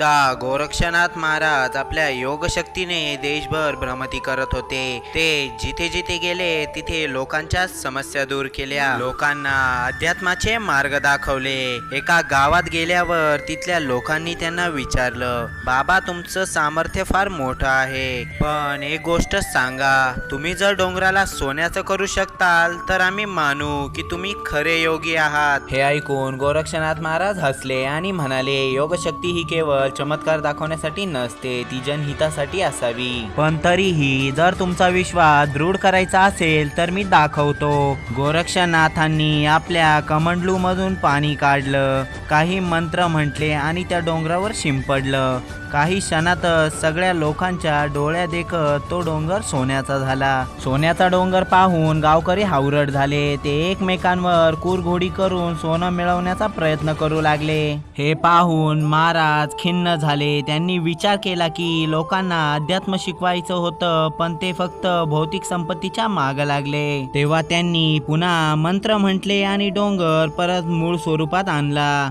एकदा गोरक्षनाथ महाराज आपल्या योगशक्तीने देशभर भ्रमती करत होते. ते जिथे जिथे गेले तिथे लोकांच्या समस्या दूर केल्या. लोकांना अध्यात्माचे मार्ग दाखवले. एका गावात गेल्यावर तिथल्या लोकांनी त्यांना विचारलं बाबा तुमचं सामर्थ्य फार मोठं आहे. पण एक गोष्ट सांगा तुम्ही जर डोंगराला सोन्याचं करू शकताल तर आम्ही मानू की तुम्ही खरे योगी आहात. हे ऐकून गोरक्षनाथ महाराज हसले आणि म्हणाले योगशक्ती ही केवळ चमत्कार दाखवण्यासाठी नसते ती जनहितासाठी असावी. पण तरीही जर तुमचा विश्वास दृढ करायचा असेल तर मी दाखवतो. गोरक्षनाथांनी आपल्या कमंडलू मधून पाणी काढलं काही मंत्र म्हटले आणि त्या डोंगरावर शिंपडलं. काही क्षणातच सगळ्या लोकांच्या डोळ्या देखत तो डोंगर सोन्याचा झाला. सोन्याचा डोंगर पाहून गावकरी हावरट झाले. ते एकमेकांवर कुरघोडी करून सोनं मिळवण्याचा प्रयत्न करू लागले. हे पाहून महाराज खिन्न झाले. त्यांनी विचार केला की लोकांना अध्यात्म शिकवायचं होतं पण ते फक्त भौतिक संपत्तीच्या माग लागले. तेव्हा त्यांनी पुन्हा मंत्र म्हटले आणि डोंगर परत मूळ स्वरूपात आणला.